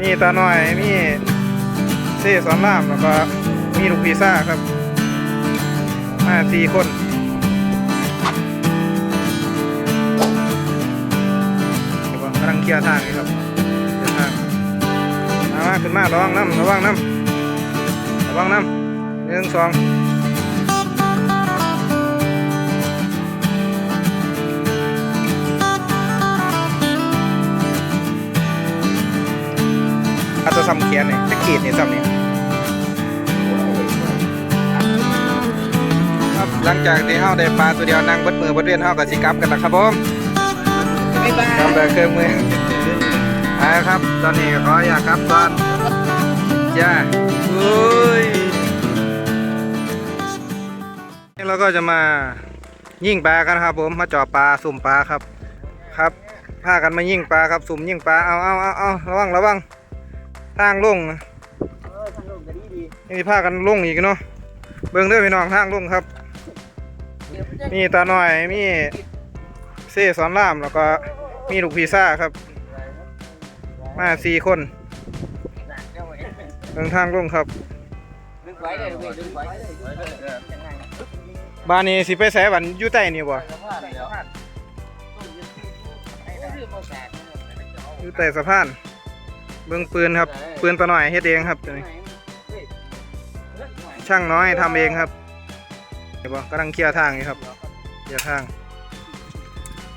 มีตาหน่อยมีเซ่สอนรามแล้วก็มีลูกพีซ่าครับมาสี่คนเดี๋ยวกำลังเคลียร์ทางนี่ครับเคลียร์ทางมามาขึ้นมาระวังน้ำระวังน้ำระวังน้ำหนึ่งสอง จจะซ้ำเขียนนี่จะขีดนี่ซ้ำนี่ครับหลังจากที่เฮาได้ปลาตัวเดียวนั่งเบดมือเบดเวียนเฮาก็สิกลับกันแล้วครับผมบ๊ายบายกำลังเครื่องมือไปครับ ตอนนี้ขออยากกลับก่อนจ้าอุ้ยนี่เราก็จะมายิงปลากันครับ ผมมาจ่อปลาสุ่มปลาครับ ครับพากันมายิงปลาครับสุ่มยิงปลาเอาเอาเอาเอาระวังระวัง ทางลงนะเออทางลงก็ดีดีนี่พากันลงอีกเนาะเบิ่งเด้อพี่น้องทางลงครับมีตาหน่อยมีเซ่สอนรามแล้วก็มีลูกพีซ่าครับ มาสี่คนเดินทางลงครับดึงลยเว้ยดึงไว้ยังไงบ้านนี้สิไปแสบันอยู่ใต้นี่บ่สะพานแล้วต้นยืนที่ตู้ให้ได้อยู่ใต้สะพาน เบิ่งปืนครับ ปืนตัวหน่อยเฮ็ดเองครับตัวนี้ช่างน้อยทำเองครับเห็นบ่กำลังเคลียร์ทางอยู่ครับเคลียร์ทาง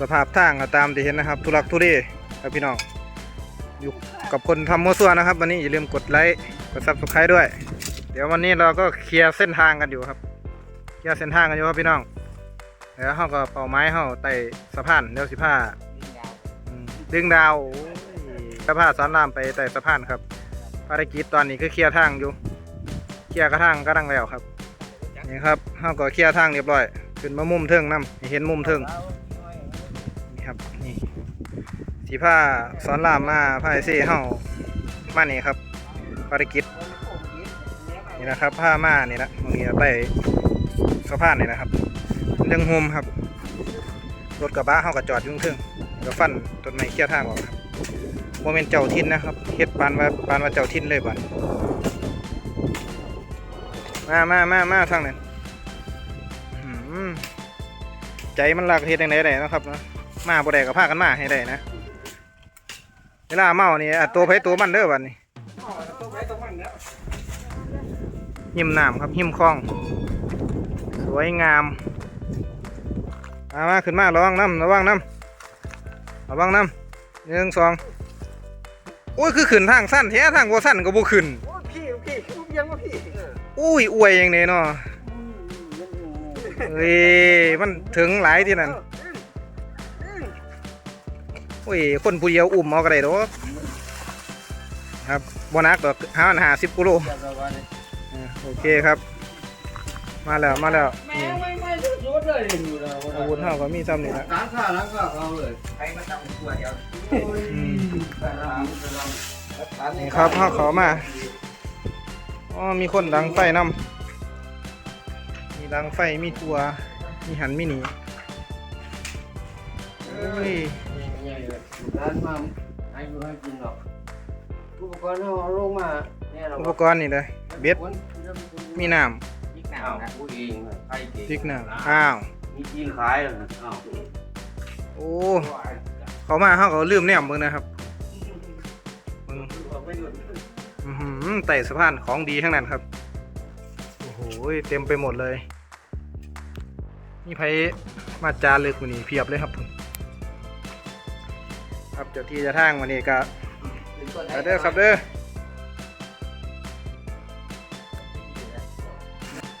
สภาพทางก็ตามที่เห็นนะครับ ทุลักทุเลครับพี่น้องอยู่กับคนทำมั่วซั่วนะครับ วันนี้อย่าลืมกดไลค์กดซับสไครต์ด้วย เดี๋ยววันนี้เราก็เคลียร์เส้นทางกันอยู่ครับเคลียร์เส้นทางกันอยู่ครับพี่น้องเดี๋ยวเขาก็เป่าไม้เขาไต่สะพานเดี๋ยวสิผ้าอืมดึงดาวโอ้ย สะพานสอนรามไปไต่สะพานครับ ภารกิจตอนนี้คือเคลียร์ทางอยู่ เคลียร์กระทางก็ดังแล้วครับ นี่ครับเขาก็เคลียร์ทางเรียบร้อย ขึ้นมามุมเทิงนํให้เห็นมุมเทิงนี่ครับนี่สีผ้าสอนรามมาผ้าไอซี่เฮามานี่ครับ ภารกิจนี่นะครับผ้ามานี่นะตรงนี้ไปสะพานนี่นะครับเรื่องโฮมครับ รถกระบะเขาก็จอดยุ่งทึ่งแล้วก็ฟันต้นไม้เคลียร์ทางออกครับ โมเมนเจ้าทินนะครับเฮ็ดปานว่าปานว่าเจ้าทินเลยบันมามามามาทางนั้นใจมันหลักเฮ็ดยังไงได้นะครับนะมาบ่ได้ก็พากันมาให้ได้นะเวลาเมานี่อะตัวไผตัวมันเด้อบัดนี้หิมน้ำครับหิมคลอง สวยงามมามาขึ้นมาระวังน้ำระวังน้ำระวังน้ำหนึ่งสอง โอ้ยคือขึ้นทางสั้นแท้ทางบ่สั้นก็บ่ขึ้นโอ้พี่พี่คุณยังว่าพี่อุ้ยอวยอย่างนี้เนาะเฮ้ยมันถึงหลายที่นั่นโอ้ยคนผู้เดียวอุ้มเอาก็ได้ดอกครับบ่หนักดอกห้าหาสิบกิโลอ่าโอเคครับ มาแล้วมาแล้วแม่นี่ไม่ไม่สุดเลยอยู่แล้วอาวุธเท่าก็มีซ้ำนี่ละร้านข้าวร้านข้าวเขาเลยใครมาจับตัวเดียวอืมนี่นี่ครับเฮาเขามาอ๋อมีคนดังไฟนำมีดังไฟมีตัวมีหันมีหนีเอ้ยร้านมาให้ดูให้กินหรอกอุปกรณ์เราลงมาเนี่ยเราอุปกรณ์นี่เลยเบ็ดมีน้พ ริกหนาวนะผู้เองใครเก่งำพริกน้ำอ้าว มีจีนขายเหรออ้าวโอ้ เขามาเขาก็ลืมแนมเบิ่งนะครับมึงอื้อหือไต่สะพานของดีทั้งนั้นครับ โอ้โหเต็มไปหมดเลยมีไผมาจารึกวันนี้เพียบเลยครับผมครับเจ้าที่เจะทางวันนี้ก็เอาเด้อครับเด้อ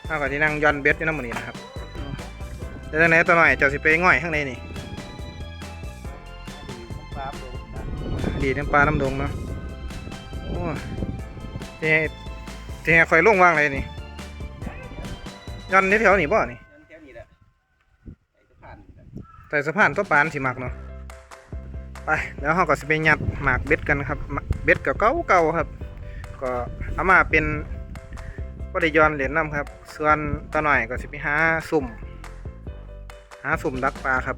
เอากับที่นั่งย้อนเบ็ดอยู่น้ำมันนี้นะครับเดี๋ยวจังไหนตัวหน่อยเจ้าสิไปง่อยข้างในนี่ดีน้ำปลาน้ำดงเนาะโอ้เจ๊เจ๊คอยลงวางเลยนี่ย้อนนี่แถวนี่บ่นี่แต่สะพานตัวปานสิมักเนาะไปแล้วเราก็สิไปยัดหมากเบ็ดกันครับเบ็ดกับเก่าเก่าๆครับ ก็เอามาเป็น ก็ได้ย้อนเหรียญนำครับ ส่วนตาหน่อยก็สิไปหาสุ่ม หาสุ่มดักปลาครับ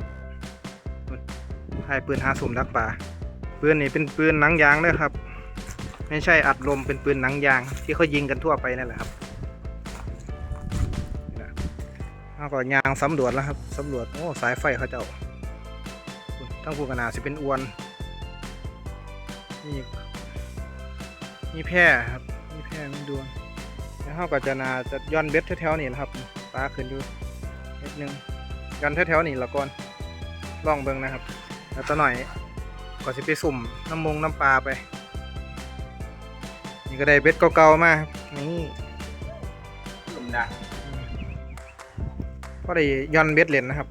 ให้ปืนหาสุ่มดักปลาปืนนี่เป็นปืนหนังยางเด้อครับ ไม่ใช่อัดลมเป็นปืนหนังยาง ที่เขายิงกันทั่วไปนั่นแหละครับเอาก็ยางสำรวจแล้วครับสำรวจโอ้สายไฟเขาเจ้าทั้งภูกนาสิเป็นอวนนี่มีแพร่ครับมีแพร่มีดวง แล้วเขาก็จะนาจะย้อนเบ็ดแถวๆนี่นะครับปลาขึ้นอยู่เบ็ดหนึงย้อนแถวๆนี่ละก่อนลองเบิ่งนะครับ แล้วต่อหน่อยก็สิไปสุ่มน้ำมงน้ำปลาไป นี่ก็ได้เบ็ดเก่าๆมาครับนี่ลมดักก็ได้ย่อนเบ็ดเล่นนะครับ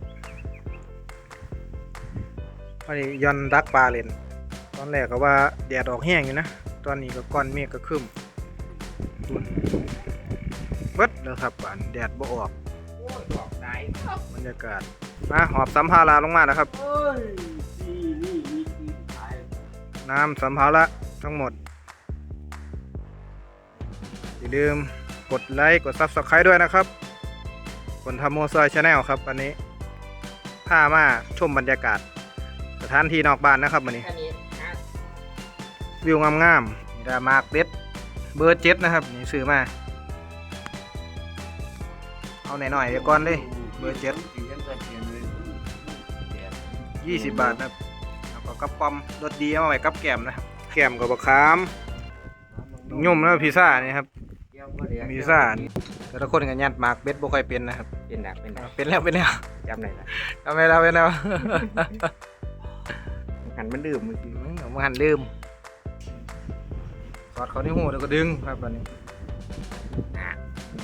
ก็ได้ย่อนดักปลาเล่นตอนแรกก็ว่าแดดออกแห้งอยู่นะ ตอนนี้ก็ก้อนเมฆก็ครึ้ มเบิดแล้วครับบานแดดบ่ออกโอ้ยออกได้ครับบรรยากาศมาหอบสัมภาระลงมานะครับเอ้ยนี่นี่นี่คือขายน้ำสัมภาระทั้งหมด อย่าลืมกดไลค์กด Subscribe ด้วยนะครับ คนทำโมซอยชาแนลครับวันนี้พามาชมบรรยากาศ สถานที่นอกบ้านนะครับวันนี้อันนี้ฮะวิวงามๆนี่ดามาร์กเด็ดเบอร์เจ็ดนะครับ นี่ซื้อมา เอาหน่อยๆเดี๋ยวก่อนเลย เบอร์เจ็ดสีกันจะเปลี่ยนเลยเดี๋ยวยี่สิบบาทนะครับแล้วก็กับปอมรสดีเอามาไว้กับแกมนะครับแกมกับบักขามยุ่มแล้วพิซซ่านี่ครับเกี่ยวบ่เดี๋ยวพิซซ่านี่แต่ละคนกันยัดมาร์กเบ็ดบ่ค่อยเป็นนะครับ เป็นดักเป็นดักเป็นแล้วเป็นแล้วจำไหนล่ะทำไมแล้วเป็นแล้วหันมันดื่มมือกี้อืมเอามาหันลืมสอดเขาที่หูแล้วก็ดึงครับวันนี้อะ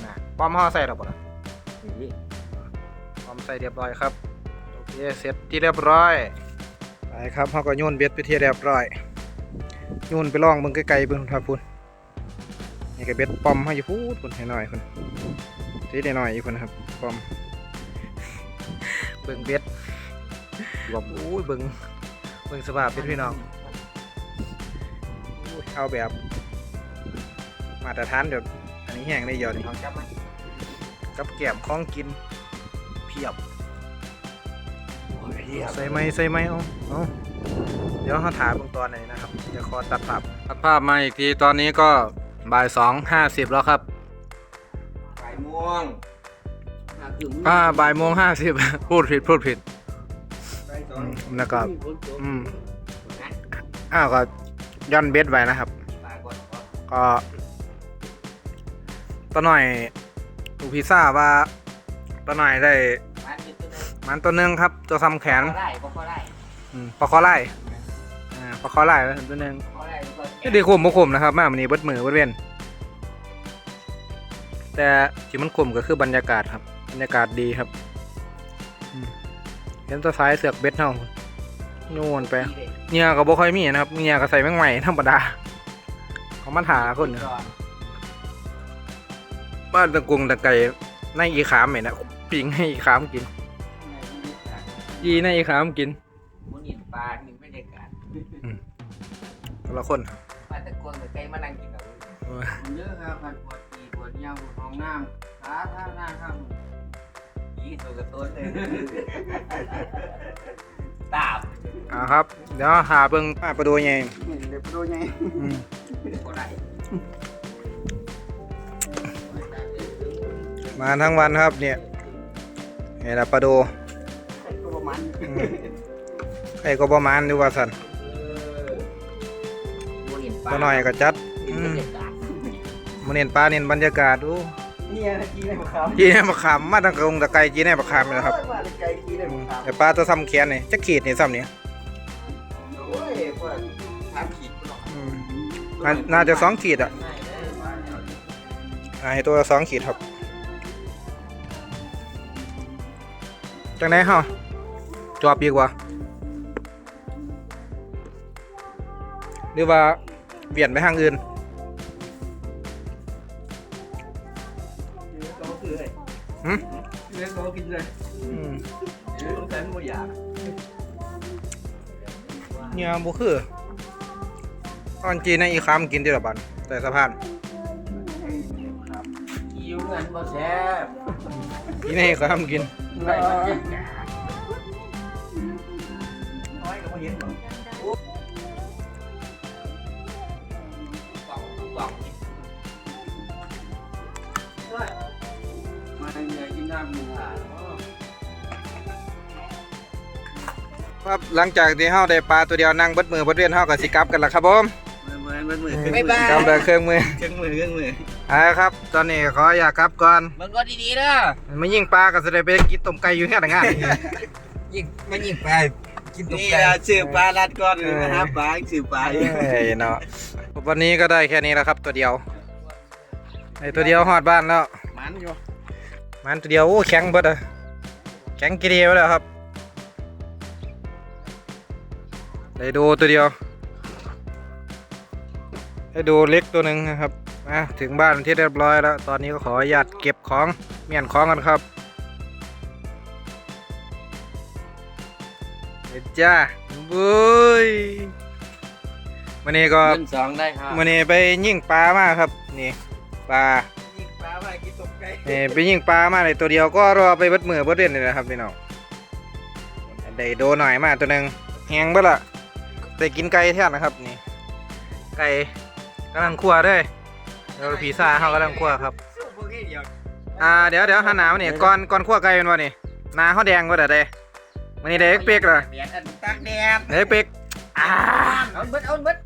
นะป้อมห่อใส่หรอเปล่านี่ป้อมใส่เรียบร้อยครับโอเคเสร็จที่เรียบร้อยไปครับเขาก็โยนเบ็ดไปที่เรียบร้อยโยนไปล่องเบิ่งไกลๆเบิ่งครับพุ่นนี่ก็เบ็ดป้อมให้อยู่พูดพุ่นให้หน่อยพุ่นทีได้หน่อยอยู่พุ่นนะครับป้อมเบิ่งเบ็ดรวมอู้ยเบิ่งเบิ่งสภาพเบ็ดพี่น้องอุ้ยเอาแบบมาตรฐานเดี๋ยวอันนี้แห้งได้เยอะนี่ลองจับมัน กับแก้มของกิน เพียบใส่ไหมใส่ไหมเอาเอาเดี๋ยวเขาถามเบื้องตอนไหนนะครับ เดี๋ยวขอตัดภาพตัดภาพมาอีกทีตอนนี้ก็บ่ายสองห้าสิบแล้วครับไก่ม่วงอะคืออ่าบ่ายโมงห้าสิบพูดผิดพูดผิดไก่สองอืมแล้วก็มีคนโตอืมนะอ้าวก็ย่อนเบ็ดไว้นะครับปลาก่อนก่อนก็ตอนหน่อย ดูพิซซ่าว่าตอนหน่อยได้ปลาเป็นตัวหนึงมันตัวหนึงครับ ตัวซ้ำแขนพอได้พอได้อืมปลาคอไล่อ่าปลาคอไล่ไว้ตัวหนึงพอได้พอไม่ได้ข่มบ่ข่มนะครับมาวันนี้เบิดมือเบิดเว้นแต่ที่มันข่มก็คือบรรยากาศครับ บรรยากาศดีครับอืมเห็นตัวซ้ายเสือกเบ็ดเฮาโยนไปเหงียก็บ่ค่อยมีนะครับเหงียก็ใส่แมงใหม่ธรรมดาของมันหาคนเนี่ย บ้านตะกุงตะไก่ในอีขามไหมนะปิงให้อีขามกินยีในอีขามกินมันเห็นปลานี่ไม่ได้การแต่ละคนปลาตะโกนกับไก่มานั่งกินกับมันเยอะครับพันปวดทีปวดยาวปวดท้องน้ำขาท่าหน้าข้างยี่ตัวกระตุ้นเลยตาบอ่าครับ เดี๋ยวหาเบิ่งป้าประดูใหญ่เด็กดูไงอื มก็ได้มาทั้งวันครับเนี่ยนี่ละประดูตัวประมาณอืมไอ้ก็ประมาณดูว่าสันตัวหน่อยก็จัดอืมมันเน้นปลาเน้นบรรยากาศดูเนี่ยกินได้ปะครับจีแน่บักขามมาตั้งกรงตะไก่จีแน่บักขามนี่แหละครับว่าไก่กินได้ปะครับแต่ปลาตัวซ้ำแขนนี่จะขีดนี่ซ้ำนี่โอ้ยพวกทำขีดหรอกอืมน่าน่าจะสองขีดอะอ่าให้ตัวสองขีดครับ จังไหนเฮาจอบอีกวะหรือว่าเปลี่ยนไปทางอื่นก็คือเลยหืมเลี้ยงก็กินเลยอืมเลี้ยงแต่ไม่อยากเนี่ยบุคือตอนจีนในอีคามกินที่ละบันแต่สะพานคิวเงินบ่แซ่บจีนในอีคามกิน ใส่มาเห้าน้อยกับพ่นหรอมาเหนื่อยกินหครับหลังจากที่เฮาได้ปลาตัวเดียวนั่งบดมือบดเวียนเฮากับสิกลับกันละครับผมเมื่อเมื่อเมื่อเมื่เครื่องมือเครื่องมือเครื่องมือ เอาละครับ ตอนนี้ขออยากกลับก่อนมันก็ดีๆนะมายิงปลาก็จะได้ไปกินต้มไก่อยู่เฮ็ดงานยิงไม่ยิงไปกินตุ๊กไก่สื่อปลาลัดก่อนเลยนะครับปลาสื่อปลาเอ้ยเนาะวันนี้ก็ได้แค่นี้แล้วครับ ตัวเดียวไอ้ตัวเดียวฮอดบ้านแล้วมันอยู่มันตัวเดียวโอ้แข็งเบิดอะแข็งกีเดียวแล้วครับได้ดูตัวเดียวได้ดูเล็กตัวหนึ่งนะครับ มาถึงบ้านที่เรียบร้อยแล้ว ตอนนี้ก็ขออนุญาตเก็บของเมียนของกันครับเด็ดจ้าบุ้ยวันนี้ก็เงินสองได้ครับวันนี้ไปยิงปลามาครับ นี่ปลายิงปลาไปกินตุ๊กไก่นี่ไปยิงปลามาเลยตัวเดียวก็รอไปเบิดมือเบิดเด่นเลยนะครับพี่น้องได้โดหน่อยมาตัวหนึ่งแหงเบิดละได้กินไก่แท้นะครับนี่ไก่กำลังคั่วเด้วย เดี๋ยวผีซ่าเขากำลังคั่วครับ อ่าเดี๋ยวเดี๋ยวหันหนาวนี่ก่อนก่อนคั่วไก่เป็นวะนี่หนาเขาแดงก็ได้เด้มันนี่ได้เอ็กเป๊กเหรอเบียดอันตักแดดได้เอ็กเป๊กอ่าเอาเบิดเอาเบิด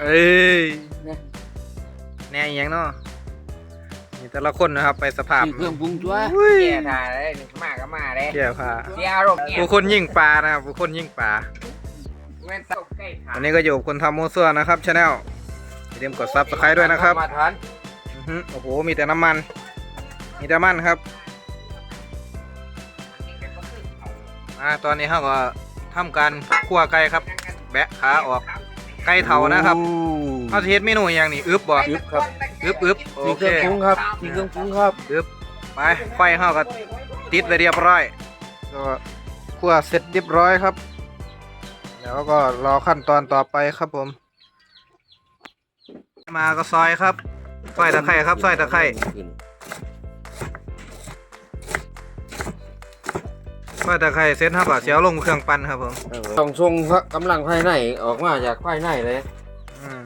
เอ้ยเนี่ยแน่อหยังเนาะนี่แต่ละคนนะครับไปสภาพเครื่องปรุงตัวอุ้ยแก่ถ่ายเลยมาก็มาเลยเกี่ยวค่ะเสียอารมณ์เนี่ยผู้คนยิงปลานะครับผู้คนยิงปลาแม่นตุ๊กไก่ถ่ายวันนี้ก็อยู่กับคนทำมูซัวนะครับชาแนล อย่าลืมกดซับสไครต์ด้วยนะครับมาทันอื้อหือโอ้โห มีแต่น้ำมัน มีแต่มันครับ อ่า ตอนนี้เขาก็ทำการคั่วไก่ครับ แบะขาออก ไก่เถานะครับเขาจะเฮ็ดเมนูอหย่างนี้อึบบ่ยึบครับอึบอึบโอเคปรุงครับมีเครื่องปรุงครับ อึบไป ไฟเขาก็ติดไปเรียบร้อย ก็คั่วเสร็จเรียบร้อยครับ แล้วก็รอขั้นตอนต่อไปครับผม มาก็ซอยครับซอยตะไคร่ครับซอยตะไคร่ซอยตะไคร่เสร็จครับก็เสียวลงเครื่องปั่นครับผมต้องทรงกำลังภายในออกมาจากภายในเลยอืม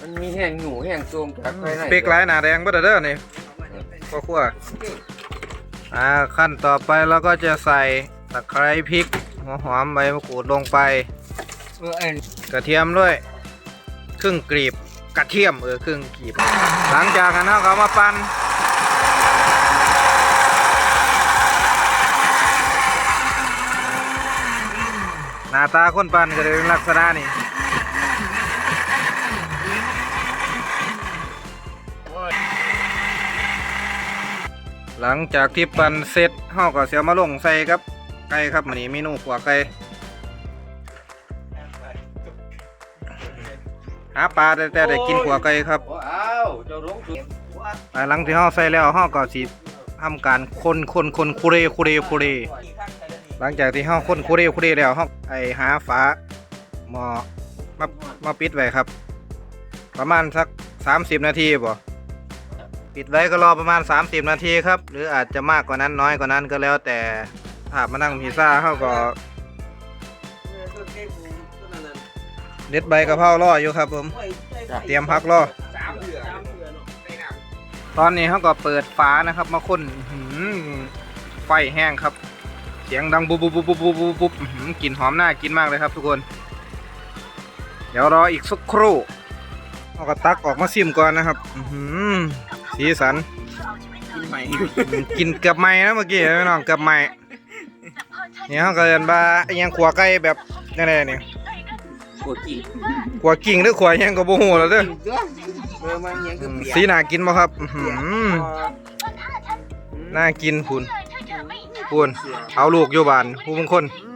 มันมีแห้งหนูแห้งซูมจากภายในเปีกหลายหนาแดงเบ่เด้อนี่ก็คั่วอ่าขั้นต่อไปเราก็จะใส่ตะไคร้พริกหัวหอมใบมะกรูดลงไปเออเอ็นกระเทียมด้วย ครึ่งกรีบกระเทียมเออครึ่งกรีบ หลังจากนั้นเรามาปั่นหน้าตาคนปั่นก็จะเป็นลักษณะนี้หลังจากที่ปั่นเสร็จเฮาก็เสียมาลงใส่ครับไก่ครับมื้อนี้เมนูขัวไก่าปลาแต่แต่ได้กินขัวไก่ครับอ้าวเจ้าหลงสุดอ่าหลังที่เฮาใส่แล้วเฮาก็สิทำการคนคนคนคุเรคุเรคุเรหลังจากที่เฮาคนคุเรคุเรแล้วเฮาไอหาฝาหม้อมามาปิดไว้ครับ ประมาณสัก 30 นาทีบ่ปิดไว้ก็รอประมาณ 30 นาทีครับ หรืออาจจะมากกว่านั้นน้อยกว่านั้นก็แล้วแต่ถ้ามานั่งพิซซ่าเฮาก็ เด็ดใบกะเพรารออยู่ครับผม เตรียมพักรอสามเดือนตอนนี้เขาก็เปิดฝานะครับ มาค้นอื้อหือไฟแห้งครับ เสียงดังบุบบุบบุบบุบบุบบุบบุบอื้อหือกลิ่นหอมน่ากินมากเลยครับทุกคน เดี๋ยวรออีกสักครู่เอาก็ตักออกมาซิมก่อนนะครับอื้อหือสีสันกินใหม่กินเกือบไหม้นะเมื่อกี้พี่น้องเกือบไหม้เนี่ยเขาก็เรียนว่าไอ้หยังขัวไก่แบบนี่ไงนี่ ปวดกิ่งขัวกิ่งหรือขัวหยังก็บ่ฮู้แล้วเด้อเออมันยังอืก็มเปียกสีน่ากินบ่ครับอื้อหือน่ากินพุ่นพุ่นเอาลูกอยู่บ้านผู้บางคนอื